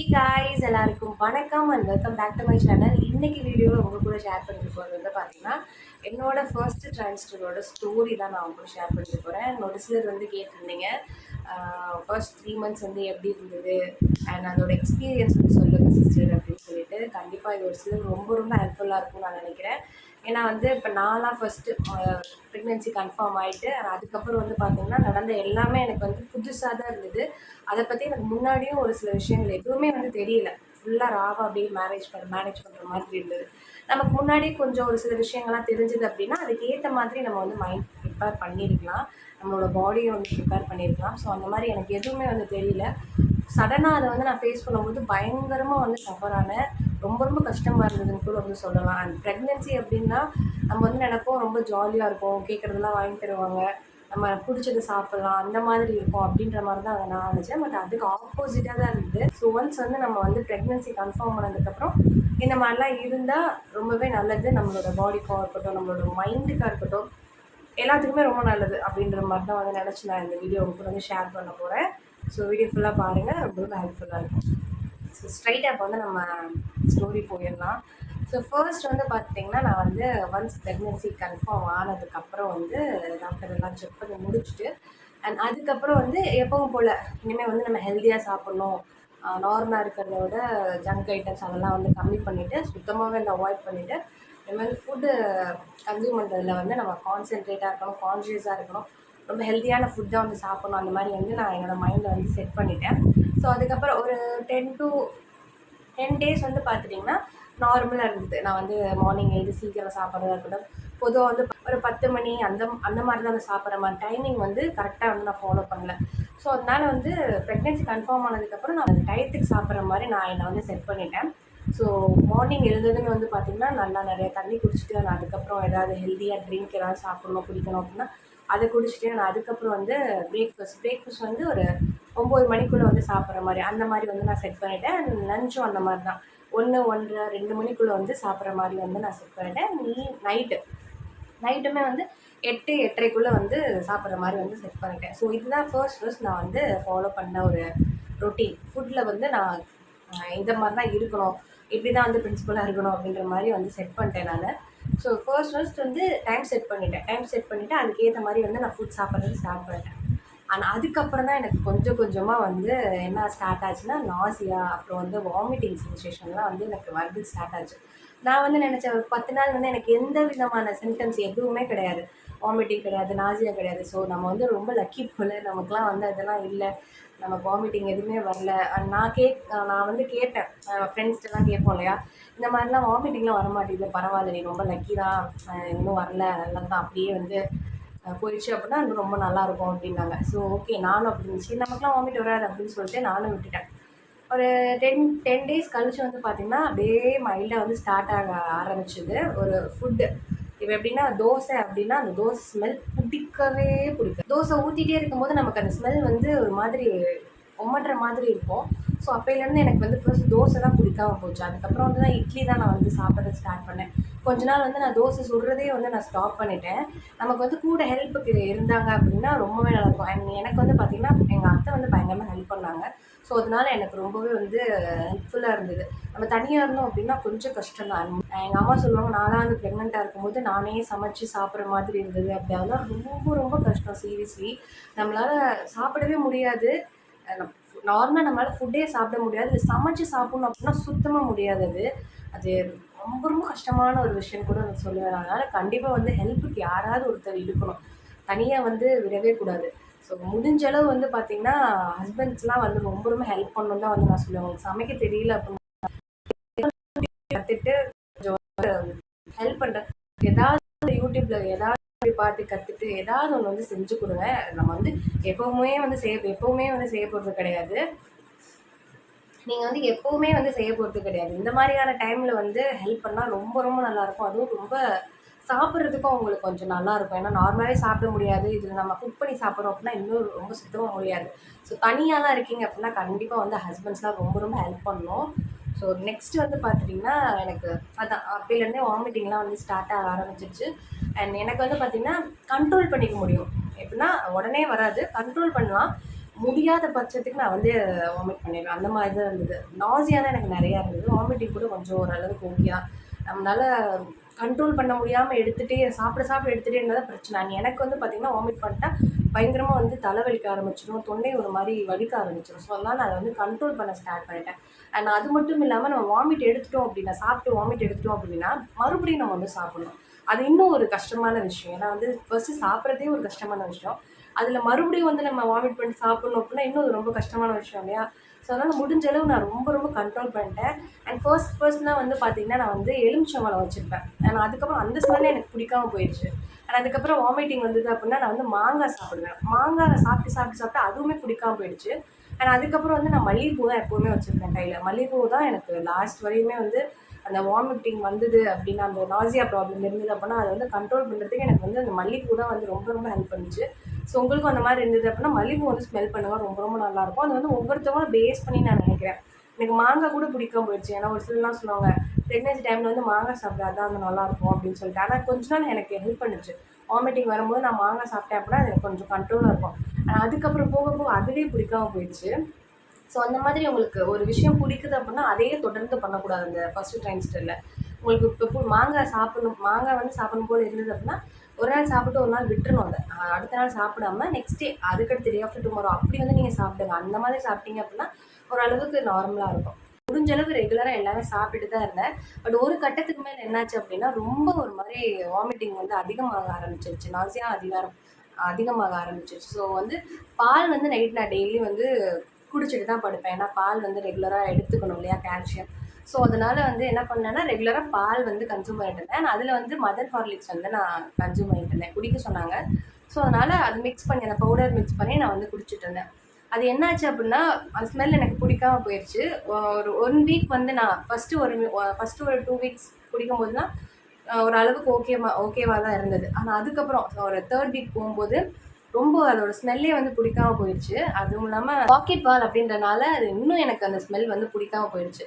He guys எல்லாருக்கும் வணக்கம் and welcome back to my channel இன்னைக்கு வீடியோவில் உங்கள் கூட ஷேர் பண்ணிட்டு போகிறது வந்து பார்த்தீங்கன்னா என்னோட ஃபர்ஸ்ட் ட்ரான்ஸ்டரோட ஸ்டோரி தான் நான் உங்களுக்கு ஷேர் பண்ணிட்டு போகிறேன் ஒரு சிலர் வந்து கேட்டிருந்தீங்க ஃபர்ஸ்ட் த்ரீ மந்த்ஸ் வந்து எப்படி இருந்தது? அண்ட் அதோட எக்ஸ்பீரியன்ஸ் வந்து சொல்லுங்கள் சிஸ்டர் அப்படின்னு சொல்லிட்டு. கண்டிப்பாக இது ஒரு சிலர் ரொம்ப ரொம்ப ஹெல்ப்ஃபுல்லாக இருக்கும்னு நான் நினைக்கிறேன். ஏன்னா வந்து இப்போ நான்லாம் ஃபஸ்ட்டு ப்ரெக்னென்சி கன்ஃபார்ம் ஆகிட்டு அதுக்கப்புறம் வந்து பார்த்தீங்கன்னா நடந்த எல்லாமே எனக்கு வந்து புதுசாக தான் இருந்தது. அதை பற்றி எனக்கு முன்னாடியும் ஒரு சில விஷயங்கள் எதுவுமே வந்து தெரியல. ஃபுல்லாக ராவாக அப்படியே மேரேஜ் பண்ண மேனேஜ் பண்ணுற மாதிரி இருந்தது. நமக்கு முன்னாடி கொஞ்சம் ஒரு சில விஷயங்கள்லாம் தெரிஞ்சது அப்படின்னா அதுக்கு ஏற்ற மாதிரி நம்ம வந்து மைண்ட் ப்ரிப்பேர் பண்ணியிருக்கலாம் நம்மளோட பாடியை வந்து ப்ரிப்பேர் பண்ணியிருக்கலாம் ஸோ அந்த மாதிரி எனக்கு எதுவுமே வந்து தெரியல. சடனாக அதை வந்து நான் ஃபேஸ் பண்ணும்போது பயங்கரமாக வந்து சஃபர் ஆனேன். ரொம்ப ரொம்ப கஷ்டமாக இருந்ததுன்னு கூட வந்து சொல்லலாம். அண்ட் ப்ரெக்னென்சி அப்படின்னா நம்ம வந்து நினைப்போம் ரொம்ப ஜாலியாக இருக்கும் கேட்குறதெல்லாம் வாங்கி தருவாங்க. நம்ம பிடிச்சது சாப்பிட்லாம் அந்த மாதிரி இருக்கும் அப்படின்ற மாதிரி தான் அதை நான் நினச்சேன். பட் அதுக்கு ஆப்போசிட்டாக தான் இருந்தது. ஸோ ஒன்ஸ் வந்து நம்ம வந்து ப்ரெக்னென்சி கன்ஃபார்ம் பண்ணதுக்கப்புறம் இந்த மாதிரிலாம் இருந்தால் ரொம்பவே நல்லது. நம்மளோட பாடிக்காக இருக்கட்டும் நம்மளோட மைண்டுக்காக இருக்கட்டும் எல்லாத்துக்குமே ரொம்ப நல்லது அப்படின்ற மாதிரி தான் வந்து நினச்சி நான் இந்த வீடியோ கூட வந்து ஷேர் பண்ண போகிறேன் ஸோ வீடியோ ஃபுல்லாக பாருங்கள் ரொம்ப ரொம்ப ஹெல்ப்ஃபுல்லாக இருக்கும். ஸோ ஸ்ட்ரைட்டாக இப்போ வந்து நம்ம ஸ்டோரி போயிடலாம். ஸோ ஃபர்ஸ்ட் வந்து பார்த்தீங்கன்னா நான் வந்து ஒன்ஸ் ப்ரெக்னென்சி கன்ஃபார்ம் ஆனதுக்கப்புறம் வந்து டாக்டர் எல்லாம் செக் பண்ணி முடிச்சுட்டு அண்ட் அதுக்கப்புறம் வந்து எப்பவும் போல் இனிமேல் வந்து நம்ம ஹெல்த்தியாக சாப்பிட்ணும். நார்மலாக இருக்கிறத விட ஜங்க் ஐட்டம்ஸ் அதெல்லாம் வந்து கம்மி பண்ணிவிட்டு சுத்தமாகவே வந்து அவாய்ட் பண்ணிவிட்டு இந்த மாதிரி ஃபுட்டு கன்சியூம் பண்ணுறதுல வந்து நம்ம கான்சென்ட்ரேட்டாக இருக்கணும் கான்ஷியஸாக இருக்கணும். ரொம்ப ஹெல்த்தியான ஃபுட்டாக வந்து சாப்பிட்ணும். அந்த மாதிரி வந்து நான் என்னோடய மைண்டில் வந்து செட் பண்ணிட்டேன். ஸோ அதுக்கப்புறம் ஒரு டென் டு டென் டேஸ் வந்து பார்த்துட்டிங்கன்னா நார்மலாக இருந்தது. நான் வந்து மார்னிங் எழுதி சீக்கிரம் சாப்பிட்றதா இருக்கட்டும். பொதுவாக வந்து ஒரு பத்து மணி அந்த அந்த மாதிரி தான் சாப்பிட்ற மாதிரி டைமிங் வந்து கரெக்டாக வந்து நான் ஃபாலோ பண்ணல. ஸோ அதனால் வந்து ப்ரெக்னென்சி கன்ஃபார்ம் ஆனதுக்கப்புறம் நான் அந்த டயத்துக்கு சாப்பிட்ற மாதிரி நான் என்னை வந்து செட் பண்ணிட்டேன். ஸோ மார்னிங் எழுந்ததுன்னு வந்து பார்த்திங்கன்னா நல்லா நிறைய தண்ணி குடிச்சிட்டு நான் அதுக்கப்புறம் ஏதாவது ஹெல்த்தியாக ட்ரிங்க் ஏதாவது சாப்பிடணும் குடிக்கணும் அப்படின்னா அதை குடிச்சிட்டு நான் அதுக்கப்புறம் வந்து பிரேக்ஃபாஸ்ட் பிரேக்ஃபாஸ்ட் வந்து ஒரு ஒம்பது மணிக்குள்ளே வந்து சாப்பிட்ற மாதிரி அந்த மாதிரி வந்து நான் செட் பண்ணிட்டேன். லஞ்சும் அந்த மாதிரி தான். ஒன்று ஒன்றரை ரெண்டு மணிக்குள்ளே வந்து சாப்பிட்ற மாதிரி வந்து நான் செட் பண்ணிட்டேன். நீ நைட்டு நைட்டுமே வந்து எட்டு எட்டரைக்குள்ளே வந்து சாப்பிட்ற மாதிரி வந்து செட் பண்ணிட்டேன். ஸோ இதுதான் ஃபர்ஸ்ட் ஃபர்ஸ்ட் நான் வந்து ஃபாலோ பண்ண ஒரு ரொட்டீன் ஃபுட்டில் வந்து நான் இந்த மாதிரி தான் இருக்கணும். இப்படி தான் வந்து பிரின்சிபலாக இருக்கணும் அப்படின்ற மாதிரி வந்து செட் பண்ணிட்டேன் நான். ஸோ ஃபர்ஸ்ட் ஃபர்ஸ்ட் வந்து டைம் செட் பண்ணிட்டேன். டைம் செட் பண்ணிவிட்டு அதுக்கேற்ற மாதிரி வந்து நான் ஃபுட் சாப்பிட்றது ஸ்டார்ட் பண்ணிட்டேன். ஆனால் அதுக்கப்புறம் தான் எனக்கு கொஞ்சம் கொஞ்சமாக வந்து என்ன ஸ்டார்ட் ஆச்சுன்னா நாசியா அப்புறம் வந்து வாமிட்டிங் சென்சேஷன்லாம் வந்து எனக்கு வரது ஸ்டார்ட் ஆச்சு. நான் வந்து நினச்சேன் ஒரு பத்து நாள் வந்து எனக்கு எந்த விதமான சிம்டம்ஸ் எதுவுமே கிடையாது. வாமிட்டிங் கிடையாது நாசியா கிடையாது. ஸோ நம்ம வந்து ரொம்ப லக்கி போல் நமக்குலாம் வந்து அதெல்லாம் இல்லை. நம்ம வாமிட்டிங் எதுவுமே வரல. நான் கேக் நான் வந்து கேட்டேன். ஃப்ரெண்ட்ஸ்ட்டெல்லாம் கேட்போம் இல்லையா? இந்த மாதிரிலாம் வாமிட்டிங்லாம் வர மாட்டேங்குது பரவாயில்ல நீ ரொம்ப லக்கி தான். இன்னும் வரல. நல்லா தான் அப்படியே வந்து போயிடுச்சு அப்படின்னா இன்னும் ரொம்ப நல்லாயிருக்கும் அப்படின்னாங்க. ஸோ ஓகே நானும் அப்படி இருந்துச்சு. நமக்குலாம் வாமிட் வராது அப்படின்னு சொல்லிட்டு நானும் விட்டுட்டேன். ஒரு டென் டென் டேஸ் கழிச்சு வந்து பார்த்திங்கன்னா அப்படியே மைல்டாக வந்து ஸ்டார்ட் ஆக ஆரம்பிச்சது. ஒரு ஃபுட்டு இப்போ எப்படின்னா தோசை அப்படின்னா அந்த தோசை ஸ்மெல் பிடிக்கவே பிடிக்கும் தோசை ஊற்றிட்டே இருக்கும்போது நமக்கு அந்த ஸ்மெல் வந்து ஒரு மாதிரி ஒம்மன்ற மாதிரி இருக்கும். ஸோ அப்போலேருந்து எனக்கு வந்து ஃபர்ஸ்ட் தோசை தான் பிடிக்காம போச்சு. அதுக்கப்புறம் வந்து தான் இட்லி தான் நான் வந்து சாப்பிட்றது ஸ்டார்ட் பண்ணேன். கொஞ்ச நாள் வந்து நான் தோசை சுடுறதே வந்து நான் ஸ்டாப் பண்ணிட்டேன். நமக்கு வந்து கூட ஹெல்ப்புக்கு இருந்தாங்க அப்படின்னா ரொம்பவே நல்லாயிருக்கும். அண்ட் எனக்கு வந்து பார்த்திங்கன்னா எங்கள் அத்தை வந்து பயங்கரமாக ஹெல்ப் பண்ணாங்க. ஸோ அதனால எனக்கு ரொம்பவே வந்து ஹெல்ப்ஃபுல்லாக இருந்தது. நம்ம தனியாக இருந்தோம் அப்படின்னா கொஞ்சம் கஷ்டம் தான் எங்கள் அம்மா சொல்லுவாங்க நானாக வந்து ப்ரெக்னெண்ட்டாக இருக்கும்போது நானே சமைச்சு சாப்பிட்ற மாதிரி இருந்தது. அப்படி அதெல்லாம் ரொம்ப ரொம்ப கஷ்டம் சீரியஸ்லி நம்மளால் சாப்பிடவே முடியாது. நார்மலாக நம்மளால் ஃபுட்டே சாப்பிட முடியாது. இது சமைச்சு சாப்பிட்ணும் அப்படின்னா சுத்தமாக முடியாது அது. அது ரொம்ப ரொம்ப கஷ்டமான ஒரு விஷயம் கூட நான் சொல்லுவேன். அதனால் கண்டிப்பாக வந்து ஹெல்ப்புக்கு யாராவது ஒருத்தர் இருக்கணும். தனியாக வந்து விடவே கூடாது. ஸோ முடிஞ்ச அளவு வந்து பார்த்தீங்கன்னா ஹஸ்பண்ட்ஸ்லாம் வந்து ரொம்ப ரொம்ப ஹெல்ப் பண்ணணும் தான் வந்து நான் சொல்லுவேன். உங்களுக்கு சமைக்க தெரியல அப்படின்னு கற்றுட்டு கொஞ்சம் ஹெல்ப் பண்ணுறேன் ஏதாவது யூடியூப்பில் ஏதாவது பார்த்து கற்றுட்டு ஏதாவது ஒன்று வந்து செஞ்சு கொடுங்க. நம்ம வந்து எப்போவுமே வந்து செய்ய எப்போவுமே வந்து செய்ய போகிறது கிடையாது. நீங்கள் வந்து எப்போவுமே வந்து செய்ய போகிறது கிடையாது. இந்த மாதிரியான டைமில் வந்து ஹெல்ப் பண்ணால் ரொம்ப ரொம்ப நல்லாயிருக்கும் அதுவும் ரொம்ப சாப்பிட்றதுக்கும் அவங்களுக்கு கொஞ்சம் நல்லாயிருக்கும் ஏன்னா நார்மலாகவே சாப்பிட முடியாது. இதில் நம்ம குக் பண்ணி சாப்பிட்றோம் அப்படின்னா இன்னும் ரொம்ப சுத்தமாக முடியாது. ஸோ தனியாலாம் இருக்கீங்க அப்படின்னா கண்டிப்பாக வந்து ஹஸ்பண்ட்ஸ்லாம் ரொம்ப ரொம்ப ஹெல்ப் பண்ணணும் ஸோ நெக்ஸ்ட் வந்து பார்த்துட்டிங்கன்னா எனக்கு அதான் அப்போலேருந்தே வாமிட்டிங்லாம் வந்து ஸ்டார்ட் ஆக ஆரம்பிச்சிருச்சு. அண்ட் எனக்கு வந்து பார்த்திங்கன்னா கண்ட்ரோல் பண்ணிக்க முடியும். எப்படின்னா உடனே வராது. கண்ட்ரோல் பண்ணலாம். முடியாத பட்சத்துக்கு நான் வந்து வாமிட் பண்ணிடுவேன். அந்த மாதிரி தான் இருந்தது. நாசியாக தான் எனக்கு நிறையா இருந்தது. வாமிட்டிங் கூட கொஞ்சம் ஓரளவுக்கு ஓகேயா நம்மளால கண்ட்ரோல் பண்ண முடியாமல் எடுத்துகிட்டே சாப்பிட சாப்பிட எடுத்துகிட்டே இருந்தால் பிரச்சனை எனக்கு வந்து பார்த்திங்கன்னா வாமிட் பண்ணிட்டா பயங்கரமாக வந்து தலைவலிக்க ஆரம்பிச்சிடும் தொண்டை ஒரு மாதிரி வலிக்க ஆரம்பிச்சிடும் ஸோ அதனால் நான் அதை வந்து கண்ட்ரோல் பண்ண ஸ்டார்ட் பண்ணிட்டேன். அண்ட் அது மட்டும் இல்லாமல் நம்ம வாமிட் எடுத்துட்டோம் அப்படின்னா சாப்பிட்டு வாமிட் எடுத்துட்டோம் அப்படின்னா மறுபடியும் நம்ம வந்து சாப்பிடணும். அது இன்னும் ஒரு கஷ்டமான விஷயம். ஏன்னா வந்து ஃபஸ்ட்டு சாப்பிட்றதே ஒரு கஷ்டமான விஷயம். அதில் மறுபடியும் வந்து நம்ம வாமிட் பண்ணி சாப்பிடணும் அப்படின்னா இன்னும் அது ரொம்ப கஷ்டமான விஷயம் இல்லையா? ஸோ அதனால் முடிஞ்ச அளவு நான் ரொம்ப ரொம்ப கண்ட்ரோல் பண்ணிட்டேன். அண்ட் ஃபர்ஸ்ட் ஃபர்ஸ்ட்லாம் வந்து பார்த்திங்கன்னா நான் வந்து எலுமிச்சம்பழம் வச்சுருப்பேன். ஆனால் அதுக்கப்புறம் அந்த சூழ்நிலை எனக்கு பிடிக்காம போயிடுச்சு. அண்ட் அதுக்கப்புறம் வாமிட்டிங் வந்தது அப்படின்னா நான் வந்து மாங்காய் சாப்பிடுவேன். மாங்காய் சாப்பிட்டு சாப்பிட்டு சாப்பிட்டு அதுவுமே பிடிக்காம போயிடுச்சு. அண்ட் அதுக்கப்புறம் வந்து நான் மல்லிகைப்பூ தான் எப்போவுமே வச்சுருப்பேன் கையில். மல்லிகைப்பூ தான் எனக்கு லாஸ்ட் வரையுமே வந்து அந்த வாமிட்டிங் வந்தது அப்படின்னா அந்த நாசியா ப்ராப்ளம் இருந்தது அப்படின்னா அதை வந்து கண்ட்ரோல் பண்ணுறதுக்கு எனக்கு வந்து அந்த மல்லிகைப்பூ தான் வந்து ரொம்ப ரொம்ப ஹெல்ப் பண்ணுச்சு. ஸோ உங்களுக்கும் அந்த மாதிரி இருந்தது அப்படின்னா மல்லிகைப்பூ வந்து ஸ்மெல் பண்ணுங்கள் ரொம்ப ரொம்ப நல்லாயிருக்கும் அது வந்து ஒவ்வொருத்தவங்களும் பேஸ் பண்ணி நான் நினைக்கிறேன். எனக்கு மாங்காய் கூட பிடிக்காம போயிடுச்சு. ஏன்னா ஒரு சிலர்லாம் சொல்லுவாங்க ப்ரெக்னென்சி டைமில் வந்து மாங்காய் சாப்பிட்டா தான் நல்லாயிருக்கும் அப்படின்னு சொல்லிட்டு. ஆனால் கொஞ்ச நாள் எனக்கு ஹெல்ப் பண்ணுச்சு. வாமிட்டிங் வரும்போது நான் மாங்காய் சாப்பிட்டேன் அப்படின்னா அது எனக்கு கொஞ்சம் கண்ட்ரோலாக இருக்கும். ஆனால் அதுக்கப்புறம் போக போக அதுவே பிடிக்காம போயிடுச்சு. ஸோ அந்த மாதிரி உங்களுக்கு ஒரு விஷயம் பிடிக்குது அப்படின்னா அதையே தொடர்ந்து பண்ணக்கூடாது அந்த ஃபஸ்ட்டு டைம்ஸ்டரில் உங்களுக்கு இப்போ மாங்காய் சாப்பிடணும் மாங்காய் வந்து சாப்பிடும் போல் இருந்தது அப்படின்னா ஒரு நாள் சாப்பிட்டு ஒரு நாள் விட்டுறணும் அதை. அடுத்த நாள் சாப்பிடாம நெக்ஸ்ட் டே அதுக்கடுத்து டே ஆஃப்டர் டுமாரோ அப்படி வந்து நீங்கள் சாப்பிடுங்க. அந்த மாதிரி சாப்பிட்டீங்க அப்படின்னா ஓரளவுக்கு நார்மலாக இருக்கும். முடிஞ்ச ரெகுலராக எல்லாமே சாப்பிட்டுட்டு தான் இருந்தேன். பட் ஒரு கட்டத்துக்கு மேலே என்னாச்சு அப்படின்னா ரொம்ப ஒரு மாதிரி வாமிட்டிங் வந்து அதிகமாக ஆரம்பிச்சிருச்சு. நாசியாக அதிகாரம் அதிகமாக ஆரம்பிச்சிருச்சு. ஸோ வந்து பால் வந்து நைட் நான் டெய்லி வந்து குடிச்சிட்டு தான் படுப்பேன். ஏன்னா பால் வந்து ரெகுலராக எடுத்துக்கணும் இல்லையா கால்சியம் ஸோ அதனால் வந்து என்ன பண்ணேன்னா ரெகுலராக பால் வந்து கன்சூம் பண்ணிட்டு இருந்தேன். அதில் வந்து மதர் ஹார்லிக்ஸ் வந்து நான் கன்சூம் பண்ணிட்டு இருந்தேன். குடிக்க சொன்னாங்க. ஸோ அதனால் அது மிக்ஸ் பண்ணி அந்த பவுடர் மிக்ஸ் பண்ணி நான் வந்து குடிச்சிட்டு இருந்தேன். அது என்னாச்சு அப்படின்னா அந்த ஸ்மெல் எனக்கு பிடிக்காம போயிடுச்சு ஒரு ஒன் வீக் வந்து நான் ஃபஸ்ட்டு ஒரு ஃபஸ்ட்டு ஒரு டூ வீக்ஸ் குடிக்கும்போது தான் ஓரளவுக்கு ஓகேவா ஓகேவாக தான் இருந்தது. ஆனால் அதுக்கப்புறம் ஒரு தேர்ட் வீக் போகும்போது ரொம்ப அதோட ஸ்மெல்லே வந்து பிடிக்காம போயிடுச்சு. அதுவும் இல்லாமல் பாக்கெட் பால் அப்படின்றனால அது இன்னும் எனக்கு அந்த ஸ்மெல் வந்து பிடிக்காம போயிடுச்சு.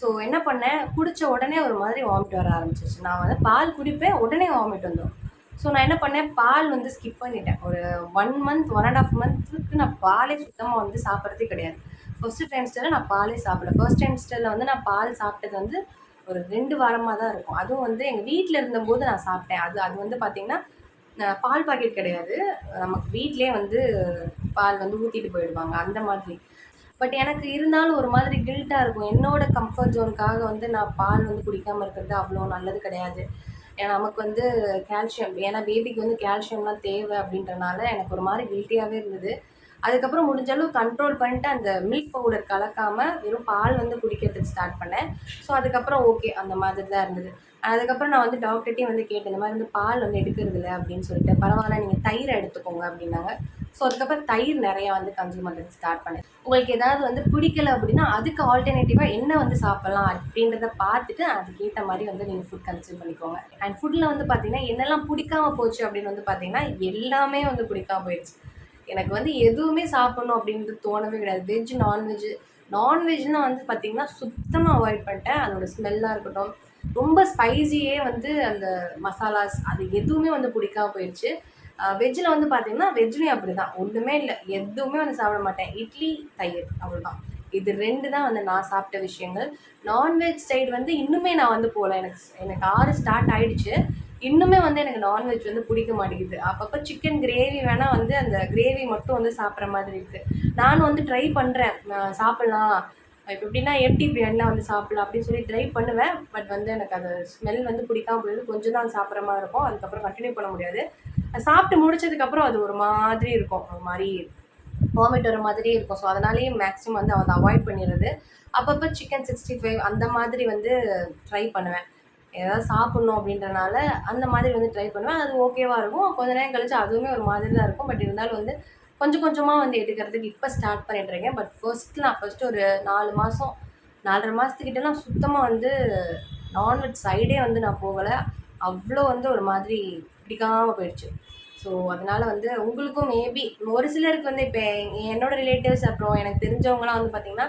ஸோ என்ன பண்ணேன்? குடித்த உடனே ஒரு மாதிரி வாமிட் வர ஆரம்பிச்சிச்சு நான் வந்து பால் குடிப்பேன் உடனே வாமிட் வந்துடும் ஸோ நான் என்ன பண்ணேன்? பால் வந்து ஸ்கிப் பண்ணிட்டேன். ஒரு one month one and half மந்த்துக்கு நான் பாலே சுத்தமாக வந்து சாப்பிட்றதே கிடையாது. ஃபஸ்ட்டு டைம்ஸ்டரில் நான் பாலே சாப்பிடல. ஃபர்ஸ்ட் டைம்ஸ்டரில் வந்து நான் பால் சாப்பிட்டது வந்து ஒரு ரெண்டு வாரமாக தான் இருக்கும். அதுவும் வந்து எங்கள் வீட்டில் இருந்தபோது நான் சாப்பிட்டேன். அது அது வந்து பார்த்திங்கன்னா பால் பாக்கெட் கிடையாது. நமக்கு வீட்லேயே வந்து பால் வந்து ஊற்றிட்டு போயிடுவாங்க அந்த மாதிரி. பட் எனக்கு இருந்தாலும் ஒரு மாதிரி கில்ட்டாக இருக்கும். என்னோட கம்ஃபர்ட் ஜோனுக்காக வந்து நான் பால் வந்து குடிக்காமல் இருக்கிறது அவ்வளோ நல்லது கிடையாது. ஏன்னா நமக்கு வந்து கால்சியம் ஏன்னா பேபிக்கு வந்து கால்சியம்லாம் தேவை அப்படின்றனால எனக்கு ஒரு மாதிரி கில்ட்டியாகவே இருந்தது. அதுக்கப்புறம் முடிஞ்ச அளவு கண்ட்ரோல் பண்ணிட்டு அந்த மில்க் பவுடர் கலக்காமல் வெறும் பால் வந்து குடிக்கிறதுக்கு ஸ்டார்ட் பண்ணேன். ஸோ அதுக்கப்புறம் ஓகே அந்த மாதிரி தான் இருந்தது. அதுக்கப்புறம் நான் வந்து டாக்டர்கிட்டையும் வந்து கேட்டேன் இந்த மாதிரி வந்து பால் வந்து எடுக்கிறது இல்லை அப்படின்னு சொல்லிட்டு. பரவாயில்ல நீங்கள் தயிரை எடுத்துக்கோங்க அப்படின்னாங்க. ஸோ அதுக்கப்புறம் தயிர் நிறையா வந்து கன்சியூம் பண்ணுறது ஸ்டார்ட் பண்ணேன். உங்களுக்கு ஏதாவது வந்து பிடிக்கல அப்படின்னா அதுக்கு ஆல்டர்னேட்டிவாக என்ன வந்து சாப்பிட்லாம் அப்படின்றத பார்த்துட்டு அதுக்கேற்ற மாதிரி வந்து நீங்கள் ஃபுட் கன்சியூம் பண்ணிக்கோங்க. அண்ட் ஃபுட்டில் வந்து பார்த்தீங்கன்னா என்னெல்லாம் பிடிக்காம போச்சு அப்படின்னு வந்து பார்த்தீங்கன்னா எல்லாமே வந்து பிடிக்காம போயிடுச்சு எனக்கு வந்து எதுவுமே சாப்பிட்ணும் அப்படின்றது தோணவே கிடையாது. வெஜ் நான்வெஜ் நான்வெஜ்னால் வந்து பார்த்திங்கன்னா சுத்தமாக அவாய்ட் பண்ணிட்டேன். அதோட ஸ்மெல்லாக இருக்கட்டும். ரொம்ப ஸ்பைசியே வந்து அந்த மசாலாஸ் அது எதுவுமே வந்து பிடிக்காம போயிடுச்சு வெஜ்ஜில் வந்து பார்த்தீங்கன்னா வெஜ்லேயும் அப்படி தான் ஒன்றுமே இல்லை. எதுவுமே வந்து சாப்பிட மாட்டேன். இட்லி தயிர் அவ்வளோதான் இது ரெண்டு தான் வந்து நான் சாப்பிட்ட விஷயங்கள். நான்வெஜ் சைடு வந்து இன்னுமே நான் வந்து போகல. எனக்கு எனக்கு ஆறு ஸ்டார்ட் ஆகிடுச்சு இன்னுமே வந்து எனக்கு நான்வெஜ் வந்து பிடிக்க மாட்டேங்குது. அப்பப்போ சிக்கன் கிரேவி வேணால் வந்து அந்த கிரேவி மட்டும் வந்து சாப்பிட்ற மாதிரி இருக்குது நானும் வந்து ட்ரை பண்ணுறேன் சாப்பிட்லாம். இப்போ எப்படின்னா எம்டி பிரியாணிலாம் வந்து சாப்பிட்லாம் அப்படின்னு சொல்லி ட்ரை பண்ணுவேன். பட் வந்து எனக்கு அது ஸ்மெல் வந்து பிடிக்காம போயிடுது. கொஞ்சம் தான் சாப்பிட்ற மாதிரி இருக்கும். அதுக்கப்புறம் கண்டினியூ பண்ண முடியாது. சாப்பிட்டு முடிச்சதுக்கப்புறம் அது ஒரு மாதிரி இருக்கும். ஒரு மாதிரி வாமிட் வர மாதிரியே இருக்கும். ஸோ அதனாலேயே மேக்ஸிமம் வந்து அதை அவாய்ட் பண்ணிடுறது. அப்பப்போ சிக்கன் சிக்ஸ்டி ஃபைவ் அந்த மாதிரி வந்து ட்ரை பண்ணுவேன். ஏதாவது சாப்பிட்ணும் அப்படின்றனால அந்த மாதிரி வந்து ட்ரை பண்ணுவேன். அது ஓகேவாக இருக்கும். கொஞ்ச நேரம் கழிச்சு அதுவுமே ஒரு மாதிரி தான் இருக்கும். பட் இருந்தாலும் வந்து கொஞ்சம் கொஞ்சமாக வந்து எடுக்கிறதுக்கு இப்போ ஸ்டார்ட் பண்ணிட்டுருக்கேன் பட் ஃபர்ஸ்ட் நான் ஃபஸ்ட்டு ஒரு நாலு மாதம் நாலரை மாதத்துக்கிட்டலாம் சுத்தமாக வந்து நான்வெஜ் சைடே வந்து நான் போகலை. அவ்வளோ வந்து ஒரு மாதிரி பிடிக்காமல் போயிடுச்சு. ஸோ அதனால் வந்து உங்களுக்கும் மேபி ஒரு சிலருக்கு வந்து இப்போ என்னோடய ரிலேட்டிவ்ஸ் அப்புறம் எனக்கு தெரிஞ்சவங்களாம் வந்து பார்த்திங்கன்னா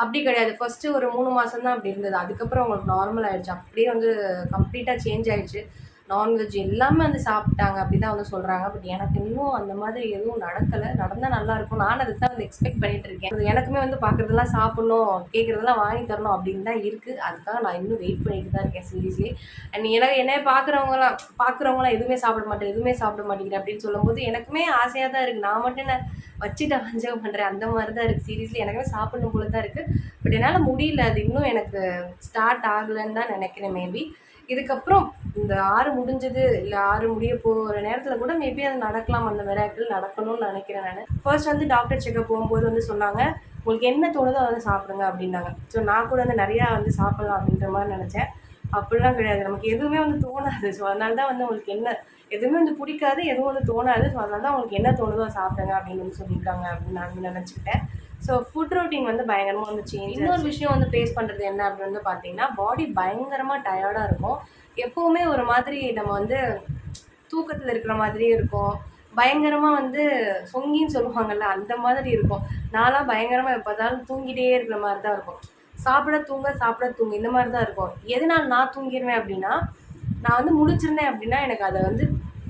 அப்படி கிடையாது. ஃபஸ்ட்டு ஒரு மூணு மாதம் தான் அப்படி இருந்தது. அதுக்கப்புறம் அவங்களுக்கு நார்மல் ஆகிடுச்சு அப்படியே வந்து கம்ப்ளீட்டாக சேஞ்ச் ஆகிடுச்சு நான்வெஜ் எல்லாமே வந்து சாப்பிட்டாங்க அப்படி தான் வந்து சொல்கிறாங்க பட் எனக்கு இன்னும் அந்த மாதிரி எதுவும் நடக்கலை. நடந்தால் நல்லாயிருக்கும் நான் அதுக்கு தான் வந்து எக்ஸ்பெக்ட் பண்ணிட்டு இருக்கேன். அது எனக்குமே வந்து பார்க்குறதெல்லாம் சாப்பிட்ணும் கேட்குறதெல்லாம் வாங்கி தரணும் அப்படின்னு தான் இருக்குது அதுக்காக நான் இன்னும் வெயிட் பண்ணிட்டு தான் இருக்கேன் சீரியஸ்லி அண்ட் எனக்கு என்ன பார்க்குறவங்களாம் பார்க்குறவங்களாம் எதுவுமே சாப்பிட மாட்டேன் எதுவுமே சாப்பிட மாட்டேங்கிறேன் அப்படின்னு சொல்லும்போது எனக்குமே ஆசையாக தான் இருக்குது நான் மட்டும் என்ன வச்சுட்டு வஞ்சகம் பண்ணுறேன் அந்த மாதிரி தான் இருக்குது சீரியஸ்லி எனக்குமே சாப்பிடணும் போல தான் இருக்குது பட் என்னால் முடியல. அது இன்னும் எனக்கு ஸ்டார்ட் ஆகலைன்னு தான் நினைக்கிறேன் மேபி இதுக்கப்புறம் இந்த ஆறு முடிஞ்சது இல்லை ஆறு முடிய போகிற நேரத்தில் கூட மேபி அது நடக்கலாம். அந்த மிராக்கிள் நடக்கணும்னு நினைக்கிறேன் நான். ஃபர்ஸ்ட் வந்து டாக்டர் செக்கப் போகும்போது வந்து சொன்னாங்க உங்களுக்கு என்ன தோணுதோ அதை சாப்பிடுங்க அப்படின்னாங்க. ஸோ நான் கூட வந்து நிறையா வந்து சாப்பிடலாம் அப்படின்ற மாதிரி நினச்சேன். அப்படிலாம் கிடையாது. நமக்கு எதுவுமே வந்து தோணாது. ஸோ அதனால தான் வந்து உங்களுக்கு என்ன எதுவுமே வந்து பிடிக்காது எதுவும் வந்து தோணாது. ஸோ அதனால தான் உங்களுக்கு என்ன தோணுதோ சாப்பிடுங்க அப்படின்னு வந்து சொல்லியிருக்காங்க அப்படின்னு நான் நினச்சிக்கிட்டேன். ஸோ ஃபுட் ரொட்டீன் வந்து பயங்கரமாக வந்து சேஞ்ச் இன்னொரு விஷயம் வந்து ஃபேஸ் பண்ணுறது என்ன அப்படின்னு வந்து பார்த்தீங்கன்னா பாடி பயங்கரமாக டயர்டாக இருக்கும். எப்போவுமே ஒரு மாதிரி நம்ம வந்து தூக்கத்தில் இருக்கிற மாதிரியே இருக்கும். பயங்கரமாக வந்து சொங்கின்னு சொல்லுவாங்கல்ல அந்த மாதிரி இருக்கும். நான்லாம் பயங்கரமாக எப்போதாலும் தூங்கிட்டே இருக்கிற மாதிரி தான் இருக்கும். சாப்பிட தூங்க சாப்பிட தூங்க இந்த மாதிரி தான் இருக்கும். எதனால் நான் தூங்கிடுவேன் அப்படின்னா நான் வந்து முடிச்சிருந்தேன் அப்படின்னா எனக்கு அதை வந்து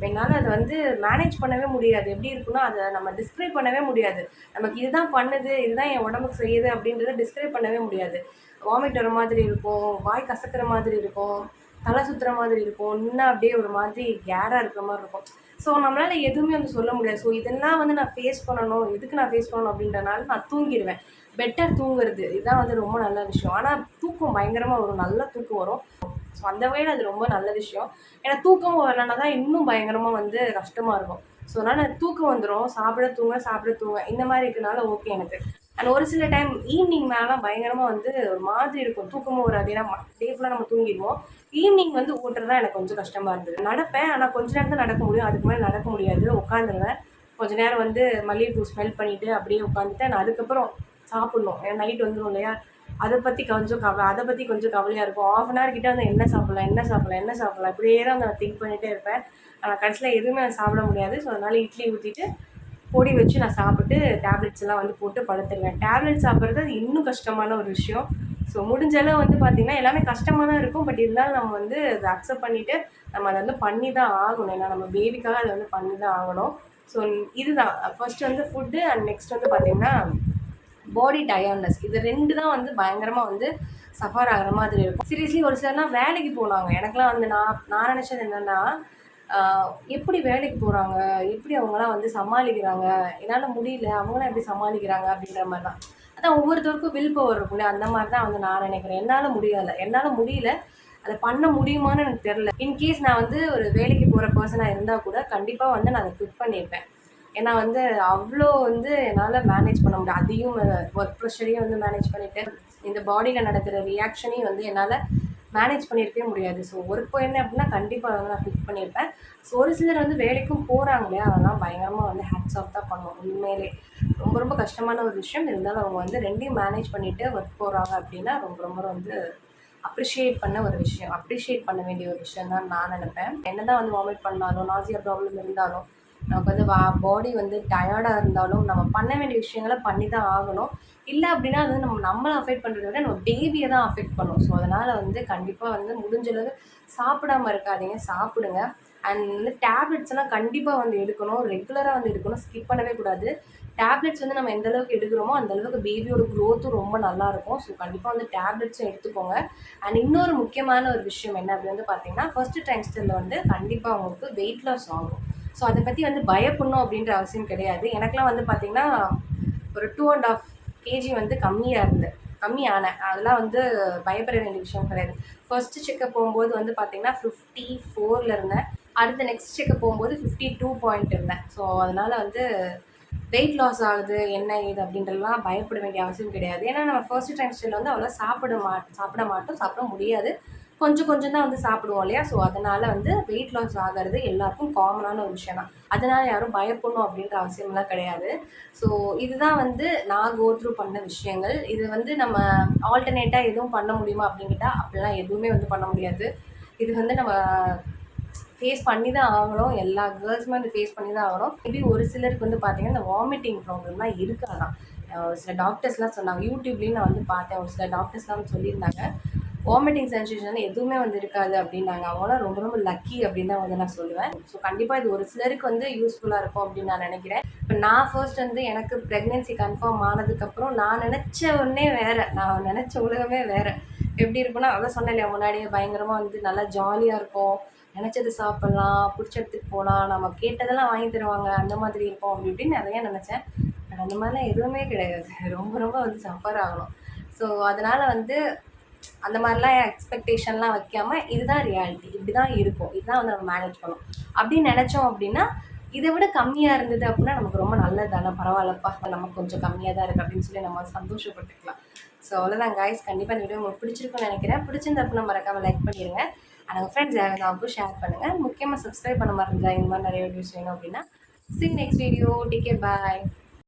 என்னால் அதை வந்து மேனேஜ் பண்ணவே முடியாது. எப்படி இருக்குன்னா அதை நம்ம டிஸ்கிரைப் பண்ணவே முடியாது. நமக்கு இதுதான் பண்ணுது இதுதான் என் உடம்புக்கு செய்யுது அப்படின்றத டிஸ்கிரைப் பண்ணவே முடியாது. வாமிட் வர மாதிரி இருக்கும் வாய் கசக்கிற மாதிரி இருக்கும் தலை சுற்றுற மாதிரி இருக்கும் இன்னும் அப்படியே ஒரு மாதிரி கேராக இருக்கிற மாதிரி இருக்கும். ஸோ நம்மளால் எதுவுமே வந்து சொல்ல முடியாது. ஸோ இதெல்லாம் வந்து நான் ஃபேஸ் பண்ணணும் எதுக்கு நான் ஃபேஸ் பண்ணணும் அப்படின்றனால நான் தூங்கிடுவேன் பெட்டர் தூங்குறது இதுதான் வந்து ரொம்ப நல்ல விஷயம். ஆனால் தூக்கம் பயங்கரமாக வரும் நல்ல தூக்கம் வரும். ஸோ அந்த வகையில் அது ரொம்ப நல்ல விஷயம். ஏன்னா தூக்கம் வரலன்னா தான் இன்னும் பயங்கரமாக வந்து கஷ்டமாக இருக்கும். ஸோ அதனால் தூக்கம் வந்துடும் சாப்பிட தூங்க சாப்பிட தூங்க. இந்த மாதிரி இருக்கனால ஓகே எனக்கு. அண்ட் ஒரு சில டைம் ஈவினிங் மேலாம் பயங்கரமாக வந்து ஒரு மாதிரி இருக்கும். தூக்கமும் வராது. ஏன்னா டே ஃபுல்லாக நம்ம தூங்கிடுவோம். ஈவினிங் வந்து ஓட்டுறது தான் எனக்கு கொஞ்சம் கஷ்டமாக இருந்தது. நடப்பேன். ஆனால் கொஞ்ச நேரம் தான் நடக்க முடியும். அதுக்கு மேலே நடக்க முடியாது. உட்காந்துருவேன். கொஞ்ச நேரம் வந்து மல்லிகைப்பூ ஸ்மெல் பண்ணிவிட்டு அப்படியே உட்காந்துட்டு நான் அதுக்கப்புறம் சாப்பிட்ணும். ஏன்னா நைட் வந்துடும் இல்லையா? அதை பற்றி கொஞ்சம் கவலை அதை பற்றி கொஞ்சம் கவலையாக இருக்கும். ஆஃப் அன் ஹவர் கிட்ட வந்து என்ன சாப்பிட்லாம் என்ன சாப்பிட்லாம் என்ன சாப்பிட்லாம்? இப்படியே தான் நான் திங்க் பண்ணிகிட்டே இருப்பேன். ஆனால் கடைசியில் எதுவுமே சாப்பிட முடியாது. ஸோ அதனால் இட்லி ஊற்றிட்டு பொடி வச்சு நான் சாப்பிட்டு டேப்லெட்ஸ் எல்லாம் வந்து போட்டு படுத்துருவேன். டேப்லெட் சாப்பிட்றது அது இன்னும் கஷ்டமான ஒரு விஷயம். ஸோ முடிஞ்சளவு வந்து பார்த்திங்கன்னா எல்லாமே கஷ்டமாக தான் இருக்கும். பட் இருந்தாலும் நம்ம வந்து அதை அக்செப்ட் பண்ணிவிட்டு நம்ம அதை வந்து பண்ணி தான் ஆகணும். ஏன்னா நம்ம பேபிக்காக அதை வந்து பண்ணி தான் ஆகணும். ஸோ இதுதான். ஃபர்ஸ்ட் வந்து ஃபுட்டு அண்ட் நெக்ஸ்ட் வந்து பார்த்திங்கன்னா பாடி டயர்ட்னஸ் இது ரெண்டு தான் வந்து பயங்கரமாக வந்து சஃபர் ஆகிற மாதிரி இருக்கும். சீரியஸ்லி ஒரு சிலர்லாம் வேலைக்கு போனாங்க. எனக்குலாம் வந்து நான் நான் நினச்சது என்னென்னா எப்படி வேலைக்கு போகிறாங்க எப்படி அவங்களாம் வந்து சமாளிக்கிறாங்க? என்னால் முடியல. அவங்களாம் எப்படி சமாளிக்கிறாங்க? அப்படின்ற மாதிரி தான் அதான் ஒவ்வொருத்தருக்கும் வில் பவர் இருக்கும்ல அந்த மாதிரி தான் வந்து நான் நினைக்கிறேன். என்னால் முடியலை. என்னால் முடியல. அதை பண்ண முடியுமான்னு எனக்கு தெரில இன்கேஸ் நான் வந்து ஒரு வேலைக்கு போகிற பர்சனாக இருந்தால் கூட கண்டிப்பாக வந்து நான் அதை குவிட் பண்ணியிருப்பேன் ஏன்னா வந்து அவ்வளோ வந்து என்னால் மேனேஜ் பண்ண முடியும் அதையும் ஒர்க் ப்ரெஷரையும் வந்து மேனேஜ் பண்ணிவிட்டு இந்த பாடியில் நடக்கிற ரியாக்ஷனையும் வந்து என்னால் மேனேஜ் பண்ணியிருக்கவே முடியாது. ஸோ ஒர்க் போயிருந்தேன் அப்படின்னா கண்டிப்பாக வந்து நான் ஃபிக் பண்ணியிருப்பேன் ஸோ ஒரு சிலர் வந்து வேலைக்கும் போகிறாங்க இல்லையா? அதெல்லாம் பயங்கரமாக வந்து ஹேட்ஸ் ஆஃப் தான் பண்ணுவோம் உண்மையிலே. ரொம்ப ரொம்ப கஷ்டமான ஒரு விஷயம். இருந்தாலும் அவங்க வந்து ரெண்டையும் மேனேஜ் பண்ணிவிட்டு ஒர்க் போகிறாங்க அப்படின்னா ரொம்ப ரொம்ப வந்து அப்ரிஷியேட் பண்ண ஒரு விஷயம். அப்ரிஷியேட் பண்ண வேண்டிய ஒரு விஷயம் தான் நான் நினைப்பேன். என்ன தான் வந்து வாமிட் பண்ணாலும் நாசியா ப்ராப்ளம் இருந்தாலும் நமக்கு வந்து வா பாடி வந்து டயர்டாக இருந்தாலும் நம்ம பண்ண வேண்டிய விஷயங்களை பண்ணி தான் ஆகணும். இல்லை அப்படின்னா அது நம்ம நம்மளை அஃபெக்ட் பண்ணுறத விட நம்ம பேபியை தான் அஃபெக்ட் பண்ணும். ஸோ அதனால் வந்து கண்டிப்பாக வந்து முடிஞ்சளவு சாப்பிடாம இருக்காதீங்க சாப்பிடுங்க. அண்ட் வந்து டேப்லெட்ஸ் எல்லாம் கண்டிப்பாக வந்து எடுக்கணும். ரெகுலராக வந்து எடுக்கணும். ஸ்கிப் பண்ணவே கூடாது. டேப்லெட்ஸ் வந்து நம்ம எந்த அளவுக்கு எடுக்கிறோமோ அந்த அளவுக்கு பேபியோட க்ரோத்தும் ரொம்ப நல்லாயிருக்கும் ஸோ கண்டிப்பாக வந்து டேப்லெட்ஸும் எடுத்துக்கோங்க. அண்ட் இன்னொரு முக்கியமான ஒரு விஷயம் என்ன அப்படின்னு வந்து பார்த்தீங்கன்னா ஃபர்ஸ்ட் ட்ரைம்ஸ்டரில் வந்து கண்டிப்பாக உங்களுக்கு வெயிட் லாஸ் ஆகும். ஸோ அதை பற்றி வந்து பயப்படணும் அப்படின்ற அவசியம் கிடையாது. எனக்குலாம் வந்து பார்த்திங்கன்னா ஒரு டூ அண்ட் ஆஃப் கேஜி வந்து கம்மியாக இருந்தேன் கம்மியான. அதெல்லாம் வந்து பயப்பட வேண்டிய விஷயம் கிடையாது. ஃபர்ஸ்ட்டு செக்கப் போகும்போது வந்து பார்த்திங்கன்னா ஃபிஃப்டி ஃபோரில் இருந்தேன். அடுத்த நெக்ஸ்ட் செக்கப் போகும்போது ஃபிஃப்டி டூ பாயிண்ட் இருந்தேன். ஸோ அதனால் வந்து வெயிட் லாஸ் ஆகுது என்ன இது அப்படின்றலாம் பயப்பட வேண்டிய அவசியம் கிடையாது. ஏன்னா நம்ம ஃபர்ஸ்ட் டைம் ஸ்டைல் வந்து அவ்வளோ சாப்பிட மா சாப்பிட மாட்டோம் சாப்பிட முடியாது. கொஞ்சம் கொஞ்சம் தான் வந்து சாப்பிடுவோம் இல்லையா? ஸோ அதனால் வந்து வெயிட் லாஸ் ஆகிறது எல்லாருக்கும் காமனான ஒரு விஷயம் தான். அதனால் யாரும் பயப்படணும் அப்படின்ற அவசியம்லாம் கிடையாது. ஸோ இதுதான் வந்து நான் கோத்ரூ பண்ண விஷயங்கள். இது வந்து நம்ம ஆல்டர்னேட்டாக எதுவும் பண்ண முடியுமா அப்படின்னு கேட்டால் அப்படிலாம் எதுவுமே வந்து பண்ண முடியாது. இது வந்து நம்ம ஃபேஸ் பண்ணி தான் ஆகணும். எல்லா கேர்ள்ஸுமே வந்து ஃபேஸ் பண்ணி தான் ஆகணும். மேபி ஒரு சிலருக்கு வந்து பார்த்தீங்கன்னா இந்த வாமிட்டிங் ப்ராப்ளம்லாம் இருக்காதான். ஒரு சில டாக்டர்ஸ்லாம் சொன்னாங்க. யூடியூப்லேயும் நான் வந்து பார்த்தேன். ஒரு சில டாக்டர்ஸ்லாம் சொல்லியிருந்தாங்க. வாமிட்டிங் சென்சேஷன் எதுவுமே வந்து இருக்காது அப்படின்னாங்க. அவங்களாம் ரொம்ப ரொம்ப லக்கி அப்படின்னு தான் வந்து நான் சொல்லுவேன். ஸோ கண்டிப்பாக இது ஒரு சிலருக்கு வந்து யூஸ்ஃபுல்லாக இருக்கும் அப்படின்னு நான் நினைக்கிறேன். இப்போ நான் ஃபர்ஸ்ட் வந்து எனக்கு ப்ரெக்னென்சி கன்ஃபார்ம் ஆனதுக்கப்புறம் நான் நினச்ச உடனே வேறு. நான் நினச்ச உலகமே வேறு. எப்படி இருக்குன்னா அதான் சொன்னேன் இல்லையா முன்னாடியே பயங்கரமாக வந்து நல்லா ஜாலியாக இருக்கும் நினச்சது சாப்பிட்லாம் பிடிச்ச இடத்துக்கு போகலாம் நம்ம கேட்டதெல்லாம் வாங்கி தருவாங்க. அந்த மாதிரி இருக்கும் அப்படி இப்படின்னு நிறைய நினச்சேன். அந்த மாதிரிலாம் எதுவுமே கிடையாது. ரொம்ப ரொம்ப வந்து சஃபர் ஆகணும். ஸோ அதனால் வந்து அந்த மாதிரிலாம் எக்ஸ்பெக்டேஷன்லாம் வைக்காமல் இதுதான் ரியாலிட்டி இப்படி தான் இருக்கும் இதுதான் வந்து நம்ம மேனேஜ் பண்ணணும். அப்படின்னு நினச்சோம் அப்படின்னா இதை விட கம்மியாக இருந்தது அப்படின்னா நமக்கு ரொம்ப நல்லது தானே பரவாயில்லப்பா நமக்கு கொஞ்சம் கம்மியாக தான் இருக்குது அப்படின்னு சொல்லி நம்ம சந்தோஷப்பட்டுக்கலாம். ஸோ அவ்வளோதான் காய்ஸ் கண்டிப்பாக இந்த வீடியோ உங்களுக்கு பிடிச்சிருக்கும்னு நினைக்கிறேன். பிடிச்சிருந்த நம்ம மறக்காமல் லைக் பண்ணிடுங்க அண்ட் உங்கள் ஃப்ரெண்ட்ஸ் யாராவது ஷேர் பண்ணுங்கள் முக்கியமாக சப்ஸ்கிரைப் பண்ண மறந்துடா இந்த மாதிரி நிறைய வீடியோஸ் வேணும் அப்படின்னா சி நெக்ஸ்ட் வீடியோ டிகே பாய்